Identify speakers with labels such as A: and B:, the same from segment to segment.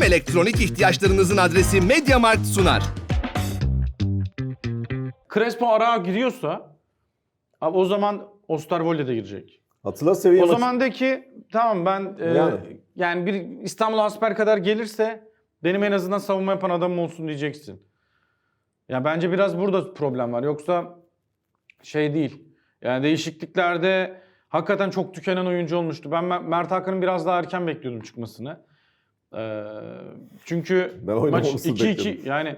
A: Tüm elektronik ihtiyaçlarınızın adresi MediaMarkt sunar.
B: Crespo arağa giriyorsa abi o zaman Osterwolde de girecek.
C: Hatırla seviye
B: O
C: maçı-
B: zaman de ki tamam ben e,
C: Yani.
B: yani. bir İstanbul Asper kadar gelirse benim en azından savunma yapan adamım olsun diyeceksin. Ya bence biraz burada problem var. Yoksa şey değil. Yani değişikliklerde hakikaten çok tükenen oyuncu olmuştu. Ben Mer- Mert Hakan'ın biraz daha erken bekliyordum çıkmasını. Ee, çünkü
C: Ben
B: maç
C: oynamamasını
B: 2-2
C: bekledim.
B: yani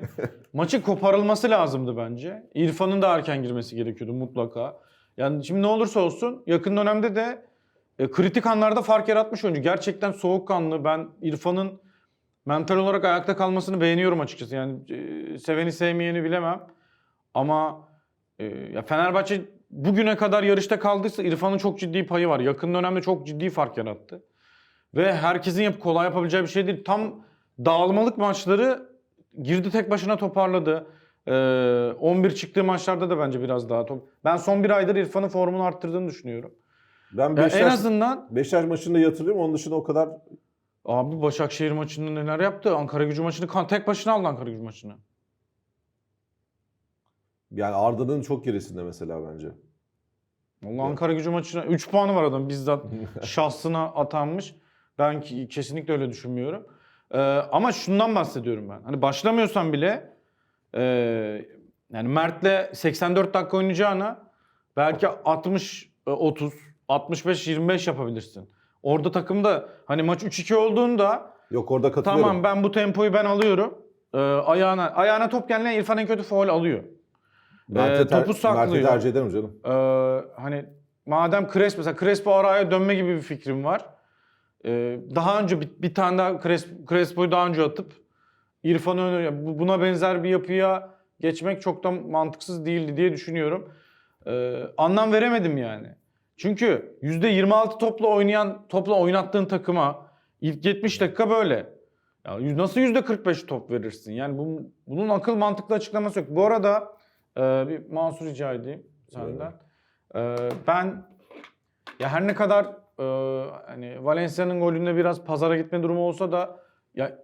B: maçın koparılması lazımdı bence. İrfan'ın da erken girmesi gerekiyordu mutlaka. Yani şimdi ne olursa olsun yakın dönemde de e, kritik anlarda fark yaratmış oyuncu. Gerçekten soğukkanlı. Ben İrfan'ın mental olarak ayakta kalmasını beğeniyorum açıkçası. Yani e, seveni sevmeyeni bilemem. Ama e, ya Fenerbahçe bugüne kadar yarışta kaldıysa İrfan'ın çok ciddi payı var. Yakın dönemde çok ciddi fark yarattı. Ve herkesin yap kolay yapabileceği bir şey değil. Tam dağılmalık maçları girdi tek başına toparladı. Ee, 11 çıktığı maçlarda da bence biraz daha top. Ben son bir aydır İrfan'ın formunu arttırdığını düşünüyorum.
C: Ben
B: Yani
C: Beşiktaş,
B: en azından
C: Beşiktaş maçında hatırlıyorum. Onun dışında o kadar
B: abi Başakşehir maçında neler yaptı? Ankara Gücü maçını kan tek başına aldı Ankara Gücü maçını.
C: yani Arda'nın çok gerisinde mesela bence.
B: Vallahi Ankara Gücü maçına 3 puanı var adam bizzat şahsına atanmış. Ben ki- kesinlikle öyle düşünmüyorum. Ee, ama şundan bahsediyorum ben. Hani başlamıyorsan bile e, yani Mert'le 84 dakika oynayacağına belki 60 e, 30 65 25 yapabilirsin. Orada takımda hani maç 3-2 olduğunda
C: Yok orada katılıyorum.
B: tamam ben bu tempoyu ben alıyorum. Ee, ayağına ayağına top gelene İrfan en kötü faul alıyor.
C: Mert'e
B: Ee,
C: ter-
B: topu saklıyor.
C: Mert'e tercih ederim canım.
B: Ee, hani madem Crespo mesela Crespo araya dönme gibi bir fikrim var. Ee, daha önce bir, bir tane daha Crespo, Crespo'yu daha önce atıp İrfan'ı öne bu- buna benzer bir yapıya geçmek çok da mantıksız değildi diye düşünüyorum. Ee, anlam veremedim yani. Çünkü %26 topla oynayan, topla oynattığın takıma ilk 70 dakika böyle. Ya nasıl %45 top verirsin? Yani bu, bunun akıl mantıklı açıklaması yok. Bu arada e, bir Mansur rica edeyim senden. E, ben ya her ne kadar e, hani Valencia'nın golünde biraz pazara gitme durumu olsa da ya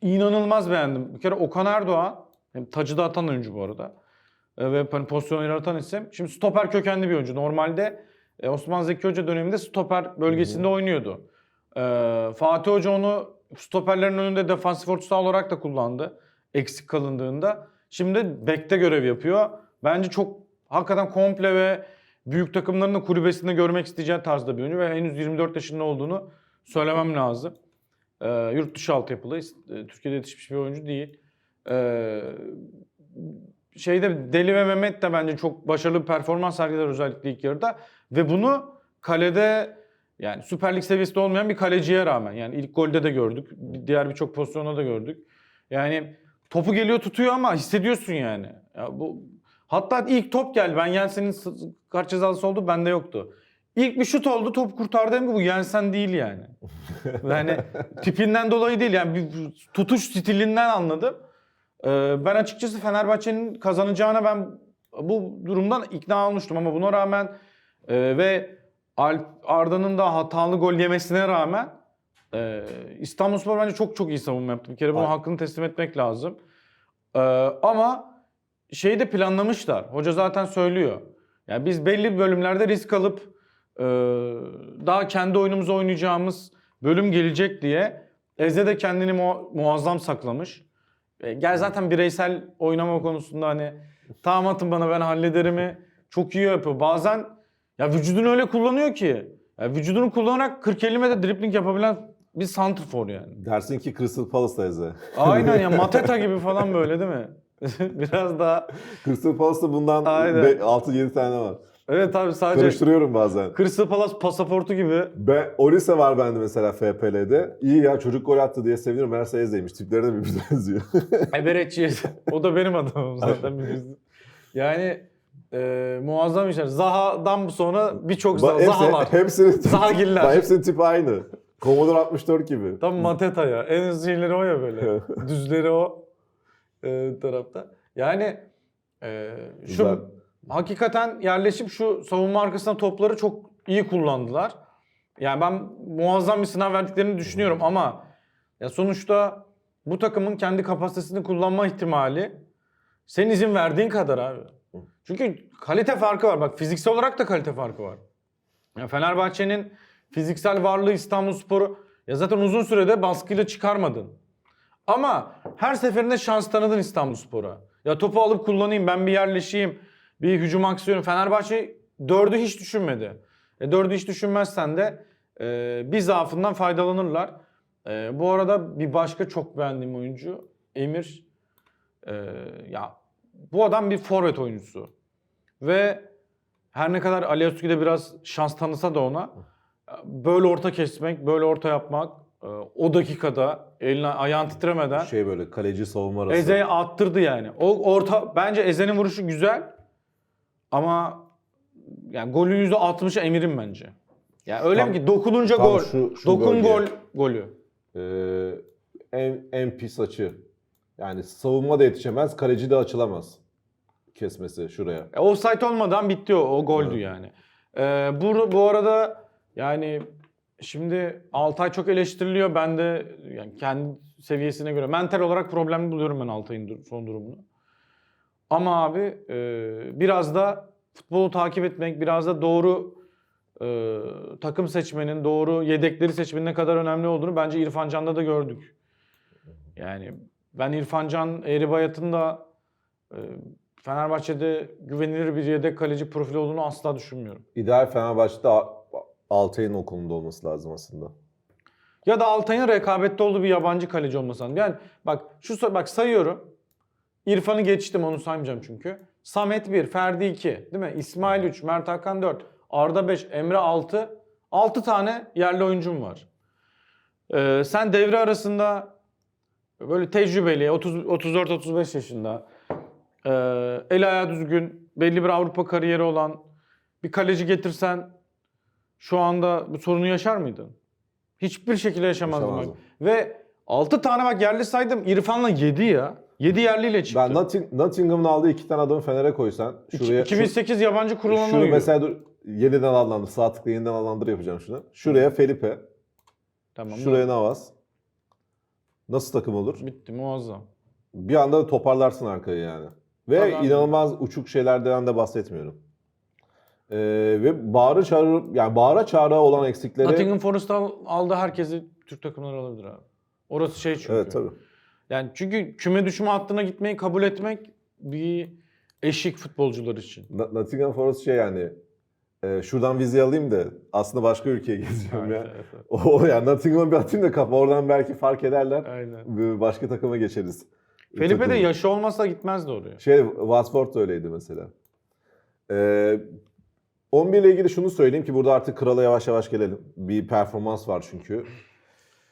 B: inanılmaz beğendim. Bir kere Okan Erdoğan hem tacı da atan oyuncu bu arada. E, ve hani pozisyon yaratan isim. Şimdi stoper kökenli bir oyuncu. Normalde e, Osman Zeki Hoca döneminde stoper bölgesinde oynuyordu. E, Fatih Hoca onu stoperlerin önünde defansif orta olarak da kullandı. Eksik kalındığında. Şimdi bekte görev yapıyor. Bence çok hakikaten komple ve büyük takımların da kulübesinde görmek isteyeceği tarzda bir oyuncu ve henüz 24 yaşında olduğunu söylemem lazım. E, yurt dışı altyapılı, e, Türkiye'de yetişmiş bir oyuncu değil. E, şeyde Deli ve Mehmet de bence çok başarılı bir performans sergiler özellikle ilk yarıda. Ve bunu kalede yani Süper Lig seviyesinde olmayan bir kaleciye rağmen yani ilk golde de gördük. Diğer birçok pozisyonda da gördük. Yani topu geliyor tutuyor ama hissediyorsun yani. Ya bu hatta ilk top geldi. Ben Jensen'in kart cezalısı oldu bende yoktu. İlk bir şut oldu top kurtardı ki bu Jensen değil yani. Yani tipinden dolayı değil yani bir tutuş stilinden anladım. Ee, ben açıkçası Fenerbahçe'nin kazanacağına ben bu durumdan ikna olmuştum ama buna rağmen e, ve Alp Arda'nın da hatalı gol yemesine rağmen e, İstanbulspor bence çok çok iyi savunma yaptı. Bir kere bunun hakkını teslim etmek lazım. Ee, ama şeyi de planlamışlar. Hoca zaten söylüyor. Yani biz belli bölümlerde risk alıp e, daha kendi oyunumuzu oynayacağımız bölüm gelecek diye Eze de kendini mu- muazzam saklamış. E, gel zaten bireysel oynama konusunda hani tamam atın bana ben hallederimi çok iyi yapıyor. Bazen ya vücudunu öyle kullanıyor ki. Ya vücudunu kullanarak 40-50 metre dribbling yapabilen bir santrfor yani.
C: Dersin ki Crystal Palace'da Eze.
B: Aynen ya Mateta gibi falan böyle değil mi? Biraz daha
C: Crystal Palace'da bundan
B: Aynen.
C: 6-7 tane var.
B: evet abi sadece
C: Karıştırıyorum bazen.
B: Crystal Palace pasaportu gibi.
C: Ben, Olise var bende mesela FPL'de. İyi ya çocuk gol attı diye seviniyorum. Meğerse Eze'ymiş. Tipleri de birbirine benziyor.
B: Eberetçi. o da benim adamım zaten. Yani e, muazzam işler. Zaha'dan sonra birçok Zaha,
C: hepsi-
B: Zahalar.
C: Hepsinin,
B: Zahagiller.
C: Bak, hepsinin tipi aynı. Commodore 64 gibi.
B: Tam Mateta ya. En az şeyleri o ya böyle. Düzleri o e, tarafta. Yani e, şu
C: Güzel.
B: hakikaten yerleşip şu savunma arkasına topları çok iyi kullandılar. Yani ben muazzam bir sınav verdiklerini düşünüyorum ama ya sonuçta bu takımın kendi kapasitesini kullanma ihtimali senin izin verdiğin kadar abi. Çünkü kalite farkı var. Bak fiziksel olarak da kalite farkı var. Ya Fenerbahçe'nin fiziksel varlığı İstanbulspor'u ya zaten uzun sürede baskıyla çıkarmadın. Ama her seferinde şans tanıdın İstanbulspor'a. Ya topu alıp kullanayım, ben bir yerleşeyim, bir hücum aksiyonu. Fenerbahçe dördü hiç düşünmedi. E, dördü hiç düşünmezsen de e, bir zaafından faydalanırlar. E, bu arada bir başka çok beğendiğim oyuncu Emir. E, ya bu adam bir forvet oyuncusu. Ve her ne kadar Alioski de biraz şans tanısa da ona böyle orta kesmek, böyle orta yapmak o dakikada eline ayağın titremeden
C: Şey böyle kaleci savunma arası.
B: Eze'ye attırdı yani. O orta bence Eze'nin vuruşu güzel ama yani golün %60'ı Emir'in bence. Yani öyle
C: Tam-
B: mi ki dokununca
C: tam
B: gol.
C: şu- şu
B: Dokun
C: bölge.
B: gol golü.
C: Ee, en, en pis açı. Yani savunma da yetişemez, kaleci de açılamaz. Kesmesi şuraya.
B: E, offside olmadan bitti o, o goldü
C: Evet.
B: yani. Ee, bu, bu arada yani şimdi Altay çok eleştiriliyor. Ben de yani kendi seviyesine göre mental olarak problemli buluyorum ben Altay'ın son durumunu. Ama abi e, biraz da futbolu takip etmek, biraz da doğru e, takım seçmenin, doğru yedekleri seçmenin ne kadar önemli olduğunu bence İrfan Can'da da gördük. Yani ben İrfan Can Eğribayat'ın da e, Fenerbahçe'de güvenilir bir yedek kaleci profili olduğunu asla düşünmüyorum.
C: İdeal Fenerbahçe'de Altay'ın o konumda olması lazım aslında.
B: Ya da Altay'ın rekabette olduğu bir yabancı kaleci olması lazım. Yani bak şu bak sayıyorum. İrfan'ı geçtim onu saymayacağım çünkü. Samet 1, Ferdi 2, değil mi? İsmail 3, Mert Hakan 4, Arda 5, Emre 6. 6 tane yerli oyuncum var. Ee, sen devre arasında böyle tecrübeli, 30 34-35 yaşında, e, el ayağı düzgün, belli bir Avrupa kariyeri olan bir kaleci getirsen şu anda bu sorunu yaşar mıydın? Hiçbir şekilde yaşamazdım.
C: Yaşamazdım.
B: Ve 6 tane bak yerli saydım. İrfan'la 7 ya. 7 yerliyle çıktı.
C: Ben Notting- Nottingham'ın aldığı iki tane adamı Fener'e koysan şuraya
B: 2008 yabancı
C: şu,
B: kuruluna
C: şunu
B: uyuyor.
C: mesela dur yeniden adlandır. Sağ tıkla yeniden adlandır yapacağım şunu. Şuraya Felipe,
B: Tamam.
C: şuraya Navas. Nasıl takım olur?
B: Bitti muazzam.
C: Bir anda toparlarsın arkayı yani. Ve
B: Tabii.
C: inanılmaz uçuk şeylerden de bahsetmiyorum. Ee, ve bağırı çağrı yani bağıra çağrı olan eksikleri
B: Nottingham Forest al, aldı herkesi Türk takımları alabilir abi. Orası şey çünkü.
C: Evet tabii.
B: Yani çünkü küme düşme hattına gitmeyi kabul etmek bir eşik futbolcular için.
C: Na- Nottingham Forest şey yani e, şuradan vize alayım da aslında başka ülkeye geziyorum
B: Evet,
C: ya.
B: evet, evet.
C: O yani Nottingham'a bir atayım da kafa oradan belki fark ederler.
B: Aynen.
C: Başka takıma geçeriz.
B: Felipe de
C: Takım-
B: yaşı olmasa gitmezdi oraya.
C: Şey Watford da öyleydi mesela. Ee, 11 ile ilgili şunu söyleyeyim ki burada artık krala yavaş yavaş gelelim. Bir performans var çünkü.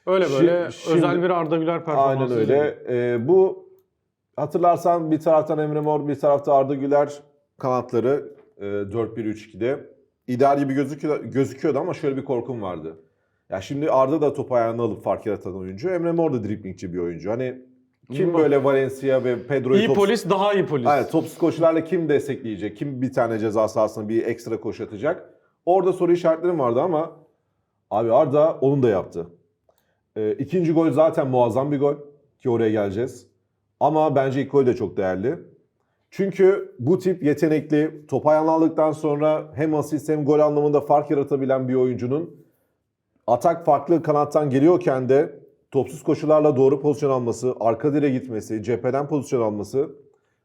B: Öyle
C: Şi-
B: böyle
C: şimdi-
B: özel bir Arda Güler performansı.
C: Aynen öyle. Ee, bu hatırlarsan bir taraftan Emre Mor, bir tarafta Arda Güler kanatları e, 4-1-3-2'de ideal gibi gözüküyor, gözüküyordu ama şöyle bir korkum vardı. Ya şimdi Arda da top ayağına alıp fark yaratan oyuncu. Emre Mor da driblingçi bir oyuncu. Hani kim böyle Valencia ve Pedro'yu
B: İyi
C: top-
B: polis daha iyi polis.
C: Aynen, topsuz koşularla kim destekleyecek? Kim bir tane ceza sahasına bir ekstra koşu atacak? Orada soru işaretlerim vardı ama abi Arda onu da yaptı. Ee, ikinci gol zaten muazzam bir gol ki oraya geleceğiz. Ama bence ilk gol de çok değerli. Çünkü bu tip yetenekli, top ayağına aldıktan sonra hem asist hem gol anlamında fark yaratabilen bir oyuncunun atak farklı kanattan geliyorken de topsuz koşularla doğru pozisyon alması, arka direğe gitmesi, cepheden pozisyon alması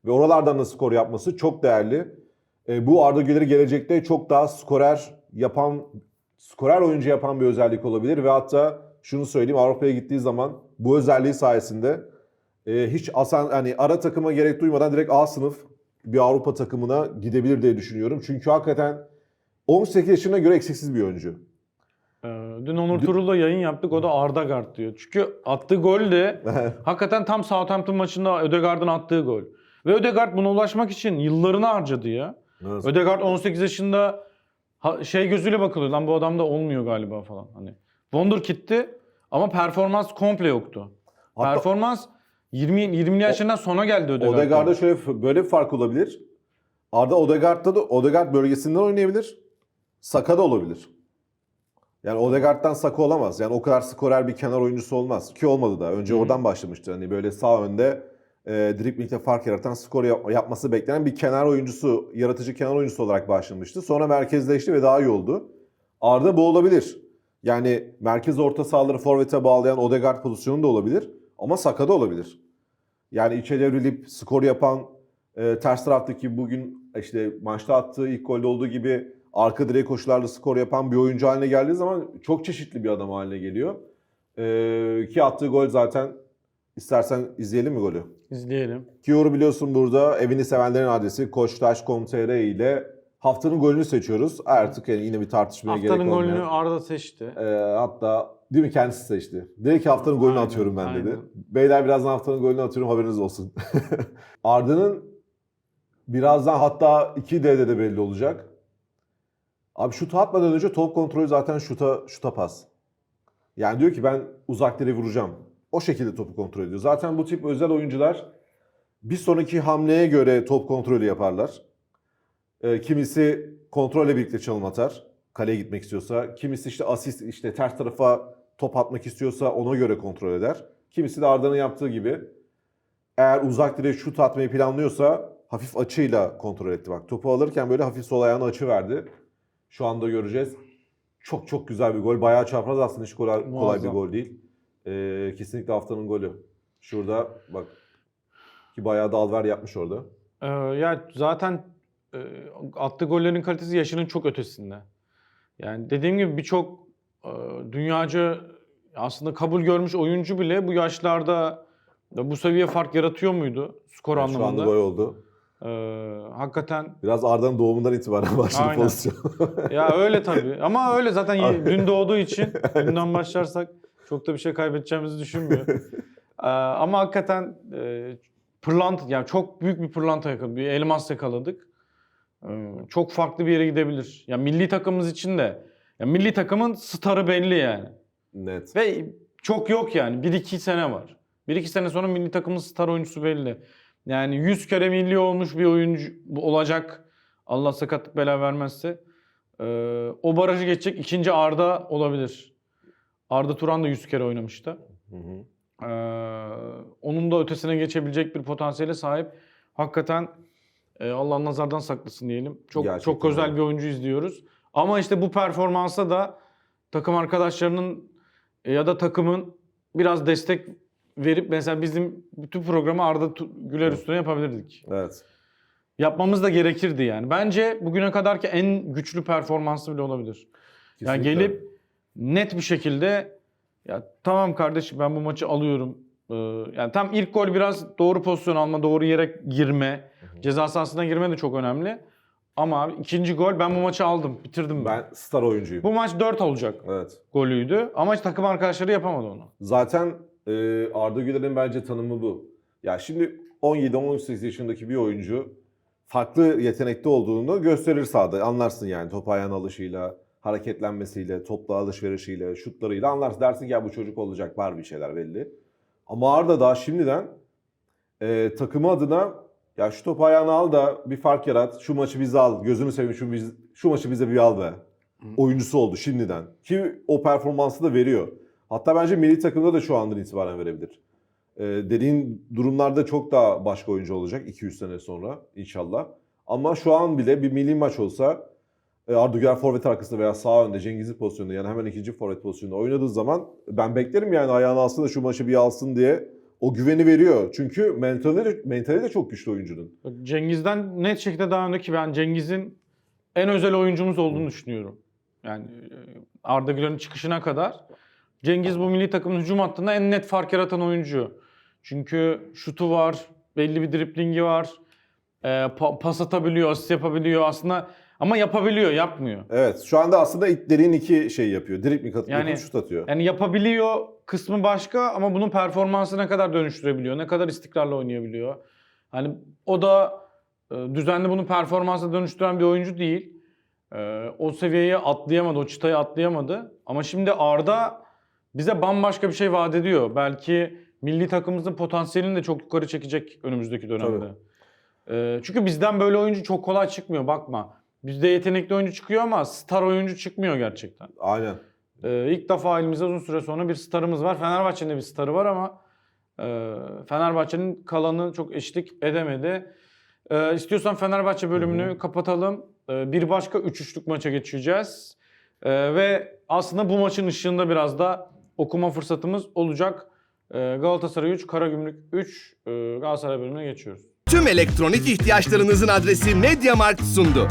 C: ve oralardan da skor yapması çok değerli. E, bu Arda Güler'i gelecekte çok daha skorer yapan, skorer oyuncu yapan bir özellik olabilir ve hatta şunu söyleyeyim Avrupa'ya gittiği zaman bu özelliği sayesinde e, hiç asan hani ara takıma gerek duymadan direkt A sınıf bir Avrupa takımına gidebilir diye düşünüyorum. Çünkü hakikaten 18 yaşına göre eksiksiz bir oyuncu.
B: Ee, dün Onur Turul'la yayın yaptık. O da Arda diyor. Çünkü attığı gol de hakikaten tam Southampton maçında Ödegaard'ın attığı gol. Ve Ödegaard buna ulaşmak için yıllarını harcadı ya.
C: Nasıl?
B: Ödegaard 18 yaşında şey gözüyle bakılıyor. Lan bu adam da olmuyor galiba falan. Hani Wonderkid'ti ama performans komple yoktu.
C: Hatta-
B: performans 20 20 yaşından sonra geldi Ödegaard'dan.
C: Odegaard'da şöyle böyle bir fark olabilir. Arda Odegaard'da da Odegaard bölgesinden oynayabilir. Saka da olabilir. Yani Odegaard'dan Saka olamaz. Yani o kadar skorer bir kenar oyuncusu olmaz. Ki olmadı da. Önce oradan başlamıştı. Hani böyle sağ önde e, dribling'de fark yaratan skor yap- yapması beklenen bir kenar oyuncusu, yaratıcı kenar oyuncusu olarak başlamıştı. Sonra merkezleşti ve daha iyi oldu. Arda bu olabilir. Yani merkez orta sahaları forvete bağlayan Odegaard pozisyonu da olabilir. Ama Saka da olabilir. Yani içe devrilip skor yapan e, ters taraftaki bugün işte maçta attığı ilk golde olduğu gibi arka direğe koşularla skor yapan bir oyuncu haline geldiği zaman çok çeşitli bir adam haline geliyor. E, ki attığı gol zaten istersen izleyelim mi golü?
B: İzleyelim.
C: Kiyoru biliyorsun burada evini sevenlerin adresi koçtaş.com.tr ile haftanın golünü seçiyoruz. Artık yani yine bir tartışmaya gerek
B: Haftanın
C: olmayan.
B: golünü Arda seçti.
C: Ee, hatta değil mi kendisi seçti. Direkt haftanın golünü
B: Aynen,
C: atıyorum ben dedi.
B: aynen.
C: Beyler birazdan haftanın golünü atıyorum haberiniz olsun. Arda'nın birazdan hatta 2D'de de belli olacak. Abi şutu atmadan önce top kontrolü zaten şuta, şuta pas. Yani diyor ki ben uzak direğe vuracağım. O şekilde topu kontrol ediyor. Zaten bu tip özel oyuncular bir sonraki hamleye göre top kontrolü yaparlar. Ee, kimisi kontrolle birlikte çalım atar. Kaleye gitmek istiyorsa. Kimisi işte asist işte ters tarafa top atmak istiyorsa ona göre kontrol eder. Kimisi de Arda'nın yaptığı gibi eğer uzak direğe şut atmayı planlıyorsa hafif açıyla kontrol etti. Bak topu alırken böyle hafif sol ayağına açı verdi. Şu anda göreceğiz. Çok çok güzel bir gol. Bayağı çapraz aslında hiç kolay, kolay bir gol değil. Ee, kesinlikle haftanın golü. Şurada bak ki bayağı dalver yapmış orada.
B: Ee, ya zaten e, attığı gollerin kalitesi yaşının çok ötesinde. Yani dediğim gibi birçok e, dünyaca aslında kabul görmüş oyuncu bile bu yaşlarda da bu seviye fark yaratıyor muydu skor
C: Yani şu anda
B: anlamında?
C: gol oldu.
B: Ee, hakikaten
C: Biraz Arda'nın doğumundan itibaren başladı
B: Aynen.
C: pozisyon.
B: ya öyle tabii ama öyle zaten dün doğduğu için dünden başlarsak çok da bir şey kaybedeceğimizi düşünmüyor. Ee, ama hakikaten e, pırlanta yani çok büyük bir pırlanta yakaladık. Bir elmas yakaladık. Ee, çok farklı bir yere gidebilir. Ya milli takımımız için de ya milli takımın starı belli yani.
C: Net.
B: Ve çok yok yani. 1-2 sene var. 1-2 sene sonra milli takımın star oyuncusu belli. Yani 100 kere milli olmuş bir oyuncu olacak. Allah sakatlık bela vermezse. Ee, o barajı geçecek ikinci Arda olabilir. Arda Turan da 100 kere oynamıştı.
C: Hı hı.
B: Ee, onun da ötesine geçebilecek bir potansiyele sahip. Hakikaten e, Allah nazardan saklasın diyelim. Çok
C: Gerçekten
B: çok özel
C: öyle.
B: bir oyuncu izliyoruz. Ama işte bu performansa da takım arkadaşlarının e, ya da takımın biraz destek verip mesela bizim bütün programı Arda Güler üstüne yapabilirdik.
C: Evet.
B: Yapmamız da gerekirdi yani. Bence bugüne kadarki en güçlü performansı bile olabilir. Yani
C: Kesinlikle.
B: gelip net bir şekilde ya tamam kardeşim ben bu maçı alıyorum. Ee, yani tam ilk gol biraz doğru pozisyon alma, doğru yere girme, ceza sahasına girme de çok önemli. Ama abi ikinci gol ben bu maçı aldım, bitirdim ben.
C: Ben star oyuncuyum.
B: Bu maç 4 olacak
C: Evet.
B: golüydü ama takım arkadaşları yapamadı onu.
C: Zaten e, Arda Güler'in bence tanımı bu. Ya şimdi 17-18 yaşındaki bir oyuncu farklı yetenekte olduğunu gösterir sahada. Anlarsın yani top ayağına alışıyla, hareketlenmesiyle, topla alışverişiyle, şutlarıyla anlarsın. Dersin ki ya bu çocuk olacak var bir şeyler belli. Ama Arda daha şimdiden e, takımı adına ya şu topu ayağına al da bir fark yarat. Şu maçı bize al. Gözünü seveyim şu, biz, şu maçı bize bir al be. Oyuncusu oldu şimdiden. Ki o performansı da veriyor. Hatta bence milli takımda da şu andan itibaren verebilir. Ee, dediğin durumlarda çok daha başka oyuncu olacak 200 sene sonra inşallah. Ama şu an bile bir milli maç olsa e, Arda Güler forvet arkasında veya sağ önde Cengiz'in pozisyonunda yani hemen ikinci forvet pozisyonunda oynadığı zaman ben beklerim yani ayağını alsın da şu maçı bir alsın diye o güveni veriyor. Çünkü mentali de, mentali de çok güçlü oyuncunun.
B: Cengiz'den net şekilde daha öndeki ben Cengiz'in en özel oyuncumuz olduğunu düşünüyorum. Yani e, Arda Güler'in çıkışına kadar Cengiz bu milli takımın hücum hattında en net fark yaratan oyuncu. Çünkü şutu var, belli bir driplingi var, e, pa- pas atabiliyor, asist yapabiliyor aslında ama yapabiliyor, yapmıyor.
C: Evet şu anda aslında dediğin iki şey yapıyor. Dribling atıp
B: Yani-
C: şut atıyor.
B: Yani yapabiliyor kısmı başka ama bunun performansı ne kadar dönüştürebiliyor, ne kadar istikrarlı oynayabiliyor. Hani o da e, düzenli bunu performansa dönüştüren bir oyuncu değil. E, o seviyeye atlayamadı, o çıtayı atlayamadı. Ama şimdi Arda bize bambaşka bir şey vaat ediyor. Belki milli takımımızın potansiyelini de çok yukarı çekecek önümüzdeki dönemde. E, çünkü bizden böyle oyuncu çok kolay çıkmıyor bakma. Bizde yetenekli oyuncu çıkıyor ama star oyuncu çıkmıyor gerçekten.
C: Aynen.
B: Ee, ilk defa elimizde uzun süre sonra bir starımız var. Fenerbahçe'nin de bir starı var ama e, Fenerbahçe'nin kalanı çok eşlik edemedi. Ee, istiyorsan Fenerbahçe bölümünü kapatalım. Ee, bir başka 3-3'lük maça geçeceğiz. Ee, ve aslında bu maçın ışığında biraz da okuma fırsatımız olacak. Ee, Galatasaray 3, Karagümrük 3, e, Galatasaray bölümüne geçiyoruz.
A: Tüm elektronik ihtiyaçlarınızın adresi MediaMarkt sundu.